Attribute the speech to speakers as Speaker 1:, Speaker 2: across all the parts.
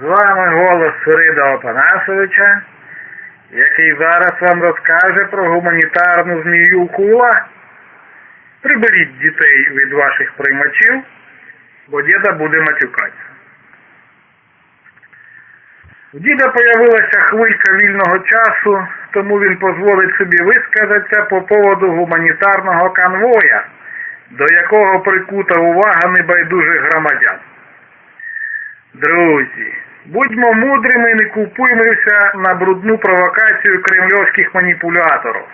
Speaker 1: З вами голос Фрида Опанасовича, який зараз вам розкаже про гуманітарну змію Хула. Приберіть дітей від ваших приймачів, бо діда буде матюкатися. У діда появилася хвилька вільного часу, тому він дозволить собі висказатися по поводу гуманітарного конвоя, до якого прикута увага небайдужих громадян. Друзі, будьмо мудрими і не купуємося на брудну провокацію кремльовських маніпуляторів.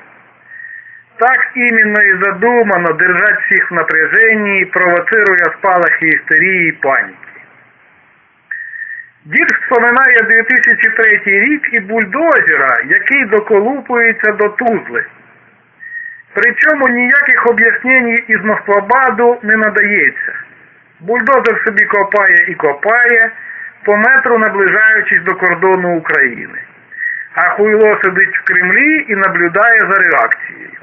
Speaker 1: Так іменно і задумано держать всіх в напряженні, провоцируя спалахи істерії і паніки. Дід вспоминає 2003 рік і бульдозера, який доколупується до Тузли. Причому ніяких об'яснень із Москвабаду не надається. Бульдозер собі копає і копає, по метру наближаючись до кордону України. А хуйло сидить в Кремлі і наблюдає за реакцією.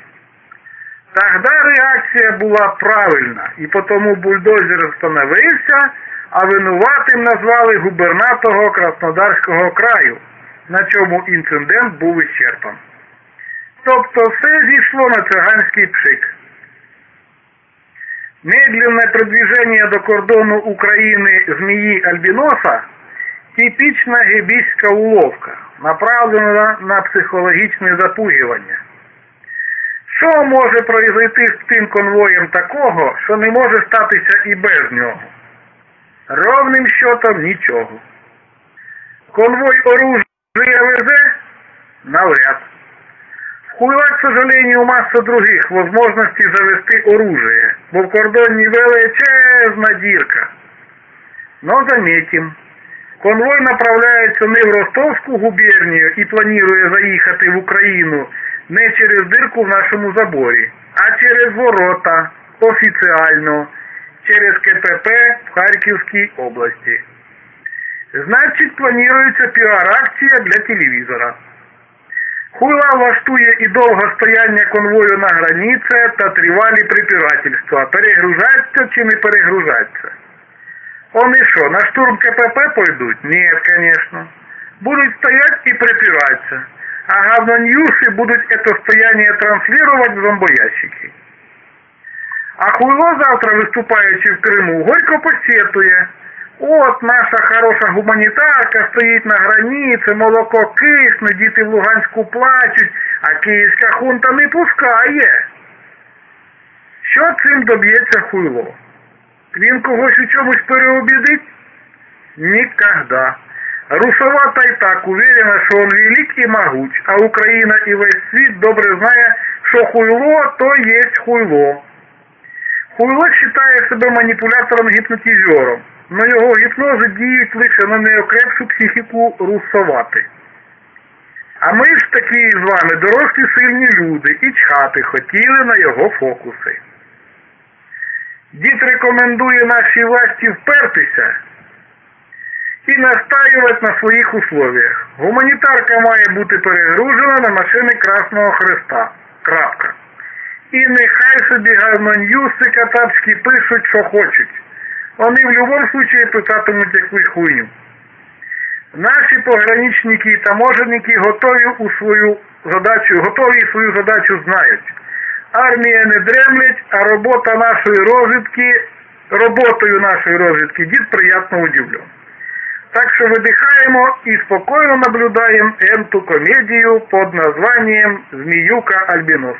Speaker 1: Тогда реакція була правильна, і потому бульдозер встановився, а винуватим назвали губернатора Краснодарського краю, на чому інцидент був ісчерпан. Тобто все зійшло на циганський пшик. Медленное продвижение до кордону України змії Альбіноса – типічна гебійська уловка, направлена на психологічне запугивання. Що може произойти з тим конвоєм такого, що не може статися і без нього? Ровним счетом нічого. Конвой оружия везе? Навряд. В к сожалению, масса других возможностей завести оружие, бо в кордоні величезна дірка. Но заметим, конвой направляється не в Ростовську губернію і планує заїхати в Україну не через дирку в нашому заборі, а через ворота, офіціально, через КПП в Харківській області. Значить, планується піар-акція для телевізора. Хуйла влаштує і довго стояння конвою на границе та тривалі припирательства, перегружаться чи не перегружаться. Вони що, на штурм КПП пойдуть? Нет, конечно. Будуть стоять і припиратися. А говноньюсы будут это стояние транслировать в зомбоящики. А Хуйло завтра, виступаючи в Криму, горько посетує. От наша хороша гуманітарка стоїть на границі, молоко кисне, діти в Луганську плачуть, а київська хунта не пускає. Що цим доб'ється Хуйло? Він когось у чомусь переобідить? Никогда. Русовата і так уверена, що он велик і могуч, а Україна і весь світ добре знає, що хуйло то є хуйло. Хуйло вважає себе маніпулятором-гіпнотизером, но його гіпнози діють лише на неокрепшу психіку русовати. А ми ж такі з вами дорослі сильні люди і чхати хотіли на його фокуси. Дід рекомендує нашій власті впертися і настаювати на своїх условиях. Гуманітарка має бути перегружена на машини Красного Христа. Крапка. І нехай собі говноньюси катапські пишуть, що хочуть. Вони в будь-якому случае писатимуть якусь хуйню. Наші пограничники і таможенники готові у свою задачу, готові свою задачу знають. Армія не дремлять, а робота нашої розвідки, роботою нашої розвідки дід приятно удивлен. Так що видихаємо і спокійно наблюдаємо эту комедію під названием «Зміюка Альбінос».